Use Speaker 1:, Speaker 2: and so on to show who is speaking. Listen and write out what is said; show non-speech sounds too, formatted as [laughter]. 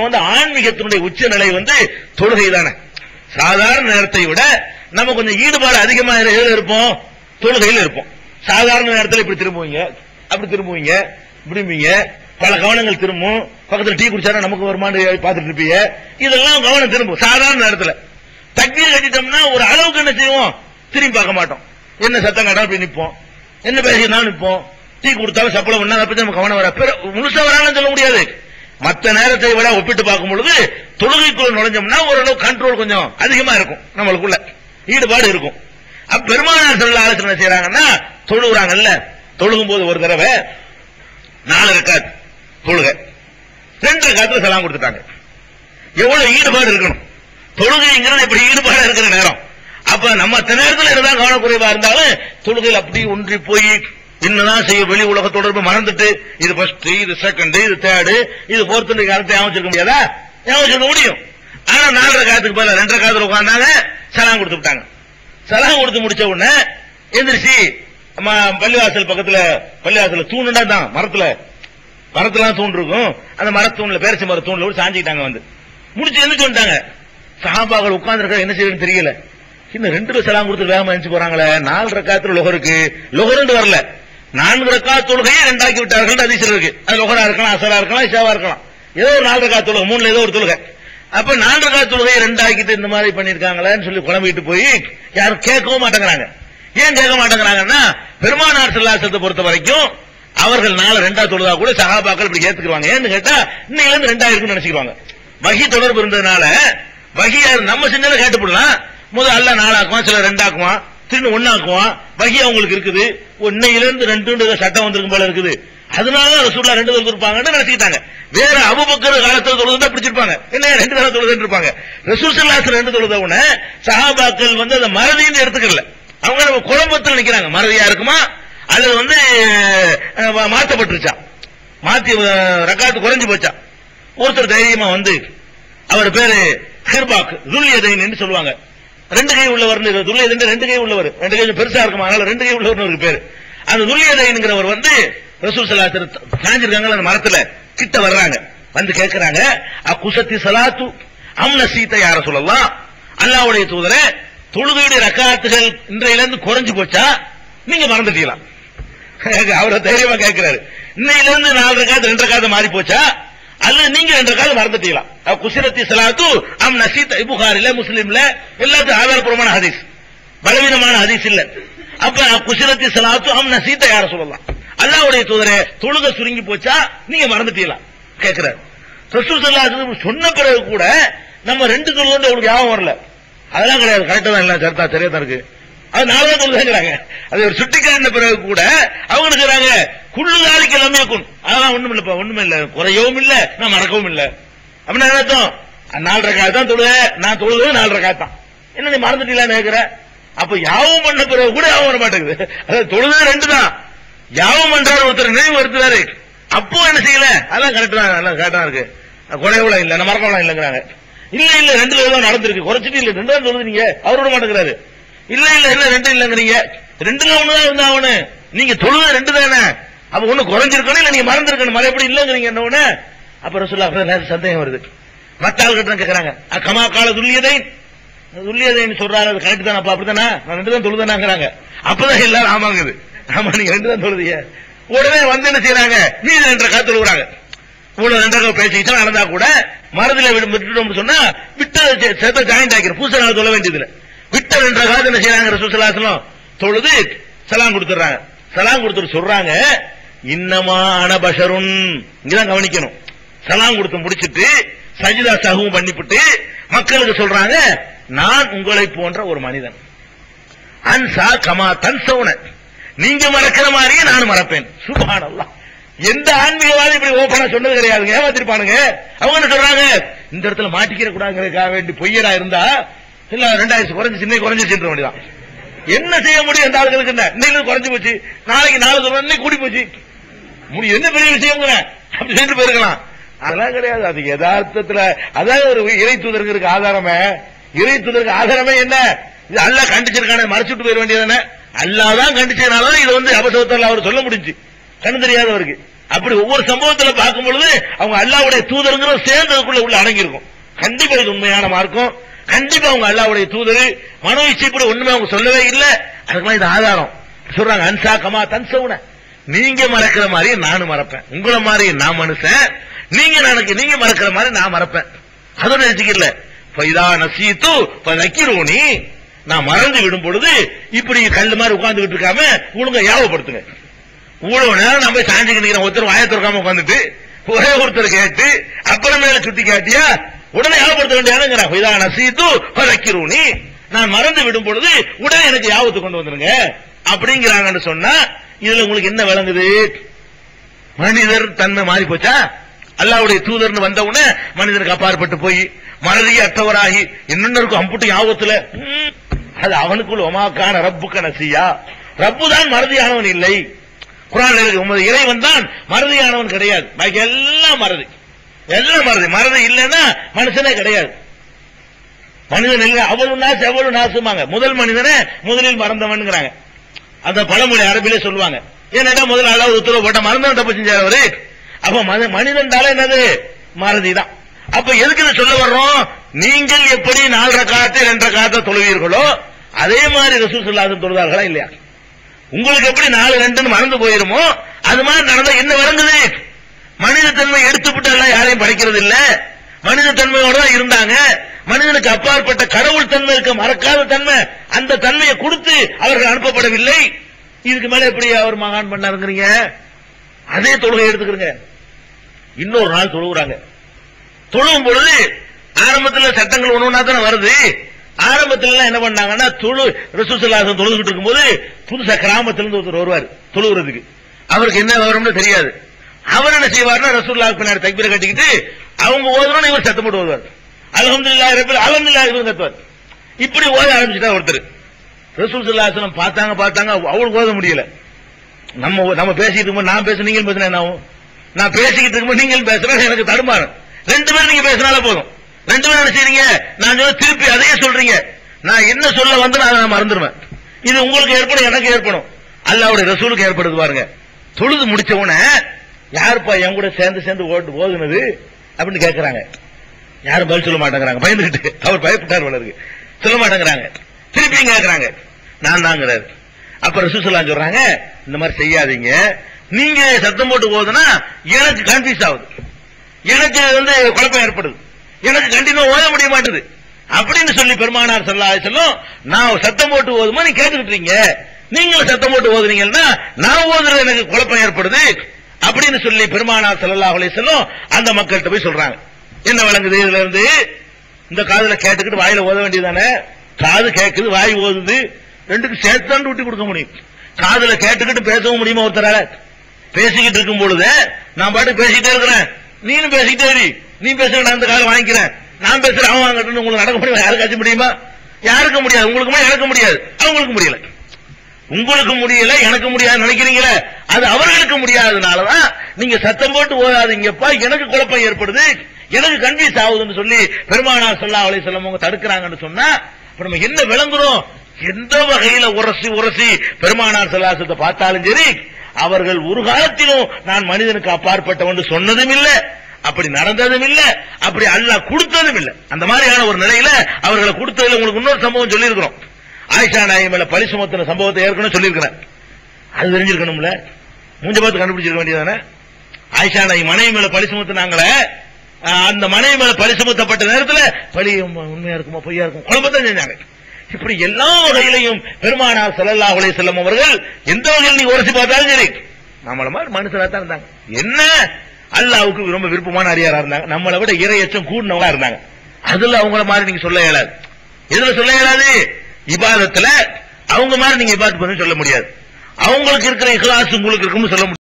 Speaker 1: வந்து ஆன்மீகத்தினுடைய உச்ச நிலை வந்து தொழுகை தானே சாதாரண நேரத்தை விட நம்ம கொஞ்சம் ஈடுபாடு அதிகமா இருப்போம்? தொழுகையில் இருப்போம். சாதாரண நேரத்தில் இப்படி திரும்புவீங்க அப்படி திரும்புவீங்க விரும்புவீங்க பல கவனங்கள் திரும்பும். பக்கத்தில் டீ குடிச்சாரா நமக்கு வருமானு பார்த்துட்டு இருப்பீங்க. இதெல்லாம் கவனம் திரும்பும் சாதாரண நேரத்துல. தக்பீர் கட்டிட்டோம்னா ஒரு அளவுக்கு என்ன செய்வோம்? திரும்பி பார்க்க மாட்டோம். என்ன சத்தம் கடா போய் நிற்போம் என்ன பேசினாலும் நிற்போம் டீ கொடுத்தாலும் சப்பளம் பண்ணா பத்தி நம்ம கவனம் வர முழுசா வரான்னு சொல்ல முடியாது. மத்த நேரத்தை விட ஒப்பிட்டு பார்க்கும் பொழுது தொழுகைக்குள்ள நுழைஞ்சோம்னா ஓரளவு கண்ட்ரோல் கொஞ்சம் அதிகமா இருக்கும் நம்மளுக்குள்ள. ஈடுபாடு இருக்கும். அப்ப பெருமானார் சொல்ல ஆலோசனை செய்யறாங்கன்னா தொழுகிறாங்கல்ல தொழுகும் போது ஒரு தடவை நாலு ரக்காத் தொழுக. ரெண்டு ரக்காத்துல செலாம் கொடுத்துட்டாங்க. எவ்வளவு ஈடுபாடு இருக்கணும். தொழுகைங்கிறது இப்படி ஈடுபாடு இருக்கிற நேரம். அப்ப நம்ம நேரத்தில் இருந்தா கவனக்குறைவா இருந்தாலும் தொழுகையில் அப்படி ஒன்றி போய் என்னதான் செய்ய வெளி உலக தொடர்பு மறந்துட்டு இது ஃபர்ஸ்ட் இது செகண்ட் இது தேர்டு இது ஃபோர்த் காலத்தை ஞாபகம் முடியாதா? ஞாபகம் முடியும். ஆனா நாலரை காலத்துக்கு பதிலா ரெண்டரை காலத்துல உட்கார்ந்தாங்க சலாம் கொடுத்து விட்டாங்க. சலாம் கொடுத்து முடிச்ச உடனே எந்திரிச்சு பள்ளிவாசல் பக்கத்துல பள்ளிவாசல தூணுண்டா தான் மரத்துல. மரத்துலாம் தூண் இருக்கும். அந்த மரத்தூண்ல பேரச்சி மர தூண்ல கூட சாஞ்சிக்கிட்டாங்க வந்து. முடிச்சு எந்திரிச்சு வந்துட்டாங்க. சஹாபாக்கள் உட்கார்ந்து என்ன செய்யணும்னு தெரியல. இன்னும் ரெண்டு சலாம் கொடுத்து வேகமா எழுந்து போறாங்களே. நாலரை காலத்துல லொகருக்கு. லொகருன்னு வரல. நான்கு ரக்கா தொழுகையை ரெண்டாக்கி விட்டார்கள். அதிசயம் இருக்கு. அது லொகரா இருக்கலாம் அசரா இருக்கலாம் இஷாவா இருக்கலாம். ஏதோ ஒரு நாலு ரக்கா தொழுகை மூணுல ஏதோ ஒரு தொழுகை. அப்ப நாலு ரக்கா தொழுகையை ரெண்டாக்கிட்டு இந்த மாதிரி பண்ணிருக்காங்களேன்னு சொல்லி குழம்பிட்டு போய் யாரும் கேட்கவும் மாட்டேங்கிறாங்க. ஏன் கேட்க மாட்டேங்கிறாங்கன்னா பெருமானார் செல்லாசத்தை பொறுத்த வரைக்கும் அவர்கள் நாலு ரெண்டா தொழுதா கூட சகாபாக்கள் இப்படி ஏத்துக்குவாங்க ஏன்னு கேட்டா இன்னையில இருந்து ரெண்டா இருக்குன்னு நினைச்சுக்குவாங்க வகி தொடர்பு இருந்ததுனால வகி நம்ம செஞ்சதை கேட்டுப்படலாம். முதல் அல்ல நாளாக்குவான் சில ரெண்டாக்குவான் திரும்ப ஒன்னாக்குவான் வகி அவங்களுக்கு இருக்குது. இன்னையிலிருந்து ரெண்டு சட்டம் வந்திருக்கும் போல இருக்குது. அதனால ரசூல்லா ரெண்டு தொழுது இருப்பாங்கன்னு நினைச்சுக்கிட்டாங்க. வேற அபுபக்கர் காலத்துல தொழுதுதான் பிடிச்சிருப்பாங்க. என்ன ரெண்டு தடவை தொழுதுன்னு இருப்பாங்க. ரசூல் சல்லாஸ் ரெண்டு தொழுத உடனே சஹாபாக்கள் வந்து அந்த மறதின்னு எடுத்துக்கல. அவங்க நம்ம குழம்பத்தில் நிக்கிறாங்க. மறதியா இருக்குமா? அது வந்து அஹ், மாத்தி ரக்காத்து குறைஞ்சு போச்சா? ஒருத்தர் தைரியமா வந்து அவர் பேரு ஹிர்பாக் துல்லியதைன்னு சொல்லுவாங்க. ரெண்டு கை உள்ளவர் துல்லியதன் ரெண்டு கை உள்ளவர். ரெண்டு கை பெருசா இருக்குமா? அதனால ரெண்டு கை உள்ளவர் ஒரு பேரு. அந்த துல்லியதைங்கிறவர் வந்து ரசூல் சலாத்தர் சாஞ்சிருக்காங்க அந்த மரத்துல. கிட்ட வர்றாங்க. வந்து கேட்கிறாங்க அக்குசத்தி சலாத்து அம்ன சீத்தை யார சொல்லலாம் அல்லாவுடைய தூதர தொழுகையுடைய ரக்காத்துகள் இன்றையில இருந்து குறைஞ்சு போச்சா? நீங்க மறந்துட்டீங்களா? [laughs] அவரை தைரியமா கேட்கிறாரு இன்னையில இருந்து நாலு ரக்காத்து ரெண்டு ரக்காத்து மாறி போச்சா? அல்லது நீங்க ரெண்டு காலம் மறந்துட்டீங்களா? அப்ப குசிரத்தி சலாத்து அம் நசீத் புகாரில முஸ்லீம்ல எல்லாத்துக்கும் ஆதாரபூர்வமான ஹதீஸ். பலவீனமான ஹதீஸ் இல்ல. அப்ப குசிரத்தி சலாத்து அம் நசீத்த யார சொல்லலாம்? அல்லாவுடைய தூதரே தொழுக சுருங்கி போச்சா? நீங்க மறந்துட்டீங்களா? கேட்கிறாரு ரசூல் ஸல்லல்லாஹு சொன்ன பிறகு கூட நம்ம ரெண்டு தொழுது உங்களுக்கு ஞாபகம் வரல. அதெல்லாம் கிடையாது. கரெக்டா தான் எல்லாம் கரெக்டா சரியா தான் இருக்கு. அது நாலு தொழுதுங்கிறாங்க அது ஒரு சுட்டிக்காட்டின பிறகு கூட அவங்க இருக்கிறாங்க குள்ளு நாளைக்கு எல்லாமே இருக்கும் அதெல்லாம் ஒண்ணும் இல்லப்பா ஒண்ணுமே இல்ல. குறையவும் இல்ல நான் மறக்கவும் இல்ல. அப்படின்னா என்ன அர்த்தம்? நாலு ரக்காய் தான் தொழுத நான் தொழுது நாலரை காய் தான். என்ன நீ மறந்துட்டீங்களான்னு கேட்கிற அப்ப யாவும் பண்ண பிறகு கூட யாவும் வர மாட்டேங்குது. அதாவது தொழுது ரெண்டு தான். யாவும் பண்றாரு ஒருத்தர் நினைவு வருத்துறாரு. அப்போ என்ன செய்யல? அதான் கரெக்ட் தான் நல்லா கரெக்டா இருக்கு. குறைவுலாம் இல்ல நான் மறக்கலாம் இல்லங்கிறாங்க. இல்ல இல்ல ரெண்டு ஏதோ நடந்திருக்கு. குறைச்சிட்டு இல்ல ரெண்டு தான் தொழுது நீங்க. அவர் மாட்டேங்கிறாரு. இல்ல இல்ல என்ன ரெண்டு இல்லங்கிறீங்க. ரெண்டுல ஒண்ணுதான் இருந்தா அவனு நீங்க தொழுத ரெண்டு தானே? அப்ப ஒண்ணு குறைஞ்சிருக்கணும் இல்ல நீங்க மறந்துருக்கணும். மறுபடி இல்லங்கிறீங்க என்ன ஒண்ணு அப்புறம் சொல்ல அப்புறம் சந்தேகம் வருது. மத்த ஆள்கிட்ட கேட்கறாங்க கமா கால துல்லியதை துல்லியதைன்னு சொல்றாரு அது கரெக்ட் தானே அப்ப அப்படித்தானே? நான் ரெண்டு தான் தொழுதானாங்கிறாங்க. அப்பதான் எல்லாரும் ஆமாங்குது. ஆமா நீங்க ரெண்டு தான் தொழுதிய உடனே வந்து என்ன செய்யறாங்க நீ ரெண்டரை காத்து தொழுகிறாங்க. இவ்வளவு ரெண்டாக பேசிக்கிட்டா நடந்தா கூட மரத்துல விட்டுட்டோம்னு சொன்னா விட்டு சேர்த்த ஜாயிண்ட் ஆக்கிற புதுசா நாள் சொல்ல வேண்டியது விட்டல் என்ற காத்து என்ன செய்யறாங்க ரசூசலாசலம் தொழுது சலாம் கொடுத்துறாங்க. சலாம் கொடுத்துட்டு சொல்றாங்க இன்னமா பஷருன். இங்கதான் கவனிக்கணும். சலாம் கொடுத்து முடிச்சிட்டு சஜிதா சாகவும் பண்ணிவிட்டு மக்களுக்கு சொல்றாங்க நான் உங்களை போன்ற ஒரு மனிதன். அன்சா கமா தன் சவுன நீங்க மறக்கிற மாதிரியே நான் மறப்பேன். சுபானல்லா எந்த ஆன்மீகவாதி இப்படி ஓபனா சொன்னது கிடையாது. ஏமாத்திருப்பானுங்க. அவங்க என்ன சொல்றாங்க? இந்த இடத்துல மாட்டிக்கிற கூடாதுங்கிறதுக்காக வேண்டி பொய்யரா இருந்தா இல்ல ரெண்டாயிரத்து குறைஞ்சு இன்னைக்கு குறைஞ்சிச்சுன்ற வேண்டியதான் என்ன செய்ய முடியும் இந்த ஆளுகளுக்கு என்ன? இன்னைக்கு குறைஞ்சு போச்சு. நாளைக்கு நாலு சொல்றோம் இன்னைக்கு கூடி போச்சு. முடியும் என்ன பெரிய விஷயம் அப்படி சொல்லிட்டு போயிருக்கலாம். அதெல்லாம் கிடையாது. அது யதார்த்தத்துல அதாவது ஒரு இறை தூதருக்கு ஆதாரமே. இறை தூதருக்கு ஆதாரமே என்ன? இது அல்லாஹ் கண்டிச்சிருக்கானே மறைச்சிட்டு போயிட வேண்டியதானே அல்லாஹ் தான் கண்டிச்சதுனால இது வந்து அபசவத்தில் அவர் சொல்ல முடிஞ்சு. கண்ணு தெரியாதவருக்கு அப்படி ஒவ்வொரு சம்பவத்துல பார்க்கும் பொழுது அவங்க அல்லாவுடைய தூதருங்கிற சேர்ந்ததுக்குள்ள உள்ள அடங்கியிருக்கும். கண்டிப்பா இது உண்மையான மார்க்கம். கண்டிப்பா அவங்க அல்லாவுடைய தூதர் மனோ இச்சைப்படி ஒண்ணுமே அவங்க சொல்லவே இல்ல. அதுக்கெல்லாம் இது ஆதாரம். சொல்றாங்க அன்சா கமா தன்சவுன. நீங்க மறக்கிற மாதிரி நானும் மறப்பேன். உங்களை மாதிரி நான் மனுஷன். நீங்க எனக்கு நீங்க மறக்கிற மாதிரி நான் மறப்பேன். அதோட நினைச்சுக்கல. பைதா நசீத்து நக்கிரோனி நான் மறந்து விடும் பொழுது இப்படி கல்லு மாதிரி உட்கார்ந்துகிட்டு இருக்காம ஒழுங்க யாவப்படுத்துங்க இவ்வளவு நேரம் நான் போய் சாஞ்சுக்கு ஒருத்தர் வாயை உட்காந்துட்டு ஒரே ஒருத்தர் கேட்டு அப்புறமேல சுத்தி காட்டியா உடனே ஞாபகப்படுத்த வேண்டியானுங்கிறான் பைதா நசீத்து நக்கிரோனி நான் மறந்து விடும் பொழுது உடனே எனக்கு யாபத்து கொண்டு வந்துருங்க. அப்படிங்கிறாங்கன்னு சொன்னா இதுல உங்களுக்கு என்ன விளங்குது? மனிதர் தன்மை மாறி போச்சா அல்லாவுடைய தூதர்னு வந்த உடனே மனிதனுக்கு அப்பாற்பட்டு போய் மறதிய அற்றவராகி என்னென்ன இருக்கும் அம்புட்டு யாபத்துல ம், அது அவனுக்குள் ஒமாக்கான ரப்புக்க நசியா? ரப்பு தான் மறதியானவன் இல்லை. குரான் இருக்கு உமது இறைவன் தான் மறதியானவன் கிடையாது. பாக்கி எல்லாம் மறதி. எல்லாம் மறதி மறதி இல்லைன்னா மனுஷனே கிடையாது. மனிதன் இல்ல. அவ்வளவு நாசு அவ்வளவு நாசுமாங்க முதல் மனிதனே முதலில் மறந்தவன்ங்கிறாங்க. அந்த பழமொழி அரபிலே சொல்லுவாங்க. ஏன்னா முதல் அளவு உத்தரவு போட்ட மறந்தவன் தப்பு செஞ்சார் அவரு? அப்ப மனிதன் மனிதன்டால என்னது? மறதி தான் அப்ப எதுக்கு சொல்ல வர்றோம்? நீங்கள் எப்படி நாலரை காத்து ரெண்டரை காத்த தொழுவீர்களோ அதே மாதிரி ரசூல் சொல்லாத தொழுதார்களா இல்லையா? உங்களுக்கு எப்படி நாலு ரெண்டுன்னு மறந்து போயிருமோ அது மாதிரி நடந்தா என்ன விளங்குது மனித தன்மை எடுத்துவிட்டு எல்லாம் யாரையும் படைக்கிறது இல்ல மனித தன்மையோட தான் இருந்தாங்க. மனிதனுக்கு அப்பாற்பட்ட கடவுள் தன்மை இருக்க மறக்காத தன்மை அந்த தன்மையை கொடுத்து அவர்கள் அனுப்பப்படவில்லை. இதுக்கு மேல எப்படி அவர் மகான் பண்ணாருங்கிறீங்க? அதே தொழுகை எடுத்துக்கிறங்க. இன்னொரு நாள் தொழுகிறாங்க தொழுகும் பொழுது ஆரம்பத்தில் சட்டங்கள் ஒண்ணு தானே வருது. ஆரம்பத்துல என்ன பண்ணாங்கன்னா தொழு ரசூசல்லாசம் தொழுதுகிட்டு இருக்கும்போது புதுசா கிராமத்திலிருந்து ஒருத்தர் வருவார் தொழுகிறதுக்கு அவருக்கு என்ன விவரம்னு தெரியாது. அவர் என்ன செய்வார்னா ரசூல்லா பின்னாடி தக்பீரை கட்டிக்கிட்டு அவங்க ஓதுறோம் இவர் சத்தம் போட்டு ஓதுவார். அலமதுல்லா ரபில் அலமதுல்லா இவர் கத்துவார் இப்படி ஓத ஆரம்பிச்சுட்டா ஒருத்தர். ரசூல் சல்லாசனம் பார்த்தாங்க பார்த்தாங்க அவங்களுக்கு ஓத முடியல. நம்ம நம்ம பேசிட்டு இருக்கும்போது நான் பேச நீங்களும் பேசினா என்ன ஆகும்? நான் பேசிக்கிட்டு இருக்கும்போது நீங்களும் பேசுறேன் எனக்கு தடுமாறும். ரெண்டு பேரும் நீங்க பேசினால போதும். ரெண்டு பேரும் என்ன செய்றீங்க? நான் சொல்ல திருப்பி அதையே சொல்றீங்க. நான் என்ன சொல்ல வந்து அதை நான் மறந்துடுவேன் இது உங்களுக்கு ஏற்படும் எனக்கு ஏற்படும். அல்லாவுடைய ரசூலுக்கு ஏற்படுது பாருங்க. தொழுது முடிச்ச உடனே யாருப்பா என் கூட சேர்ந்து சேர்ந்து ஓட்டு ஓகுனது அப்படின்னு கேட்கறாங்க யாரும் பதில் சொல்ல மாட்டேங்கிறாங்க. பயந்துகிட்டு. அவர் பயப்பட்டார் வளருக்கு சொல்ல மாட்டேங்கிறாங்க. திருப்பியும் கேட்கறாங்க நான் தாங்கிறாரு. அப்ப ரசூசல்லாம் சொல்றாங்க இந்த மாதிரி செய்யாதீங்க. நீங்க சத்தம் போட்டு போகுதுன்னா எனக்கு கன்ஃபியூஸ் ஆகுது. எனக்கு வந்து குழப்பம் ஏற்படுது. எனக்கு கண்டிப்பா ஓத முடிய மாட்டுது. அப்படின்னு சொல்லி பெருமானார் சொல்லா சொல்லும் நான் சத்தம் போட்டு ஓதுமா நீ கேட்டுக்கிட்டு இருக்கீங்க. நீங்களும் சத்தம் போட்டு ஓதுனீங்கன்னா நான் ஓதுறது எனக்கு குழப்பம் ஏற்படுது. அப்படின்னு சொல்லி பெருமானார் ஸல்லல்லாஹு அலைஹி அந்த மக்கள்கிட்ட போய் சொல்றாங்க. என்ன விளங்குது? இதுல இருந்து இந்த காதுல கேட்டுக்கிட்டு வாயில ஓத வேண்டியதானே காது கேட்குது வாய் ஓதுது. சேர்த்து சேர்த்தாண்டு ஊட்டி கொடுக்க முடியும். காதுல கேட்டுக்கிட்டு பேசவும் முடியுமா ஒருத்தரால? பேசிக்கிட்டு இருக்கும் பொழுது நான் பாட்டு பேசிக்கிட்டே இருக்கிறேன். நீனும் பேசிக்கிட்டே இரு. நீ பேசுற நான் அந்த காலம் வாங்கிக்கிறேன். நான் பேசுறேன் அவன் வாங்கட்டும் உங்களுக்கு நடக்க முடியும்? யாருக்காச்சும் முடியுமா? யாருக்கும் முடியாது. உங்களுக்குமா? எனக்கு முடியாது. அவங்களுக்கு முடியல. உங்களுக்கு முடியல எனக்கு முடியாது நினைக்கிறீங்களே? அது அவர்களுக்கு முடியாததுனாலதான் நீங்க சத்தம் போட்டு ஓதாதீங்கப்பா எனக்கு குழப்பம் ஏற்படுது. எனக்கு கன்ஃபியூஸ் ஆகுதுன்னு சொல்லி பெருமானார் சொல்லா அவளை சொல்லவங்க தடுக்கிறாங்கன்னு சொன்னா அப்ப நம்ம என்ன விளங்குறோம்? எந்த வகையில உரசி உரசி பெருமானார் சல்லாசத்தை பார்த்தாலும் சரி அவர்கள் ஒரு காலத்திலும் நான் மனிதனுக்கு அப்பாற்பட்டவன் சொன்னதும் இல்லை அப்படி நடந்ததும் இல்ல அப்படி அல்லாஹ் கொடுத்ததும் இல்ல. அந்த மாதிரியான ஒரு நிலையில அவர்களை கொடுத்ததுல உங்களுக்கு இன்னொரு சம்பவம் சொல்லியிருக்கிறோம். ஆயிஷா நாயகி மேல பழி சுமத்தின சம்பவத்தை ஏற்கனவே சொல்லியிருக்கிறேன் அது தெரிஞ்சிருக்கணும்ல? மூஞ்ச பார்த்து கண்டுபிடிச்சிருக்க வேண்டியதானே ஆயிஷா நாயகி மனைவி மேல பழி சுமத்தினாங்களே அந்த மனைவி மேல பழி சுமத்தப்பட்ட நேரத்தில் பழி உண்மையா இருக்குமா பொய்யா இருக்கும்? குழப்பத்தான் செஞ்சாங்க. இப்படி எல்லா வகையிலையும் பெருமானார் செல்லல்லா உலக செல்லும் அவர்கள் எந்த வகையில் நீ உரசி பார்த்தாலும் சரி நம்மள மாதிரி மனுஷனா தான் இருந்தாங்க. என்ன? அல்லாவுக்கு ரொம்ப விருப்பமான அரியாரா இருந்தாங்க. நம்மளை விட இரையச்சம் கூடினவங்களா இருந்தாங்க. அதுல அவங்கள மாதிரி நீங்க சொல்ல இயலாது. எதுல சொல்ல இயலாது? இபாதத்துல அவங்க மாதிரி நீங்க இபாதத் பண்ணி சொல்ல முடியாது. அவங்களுக்கு இருக்கிற இஹ்லாஸ் உங்களுக்கு இருக்கும்னு சொல்ல முடியாது.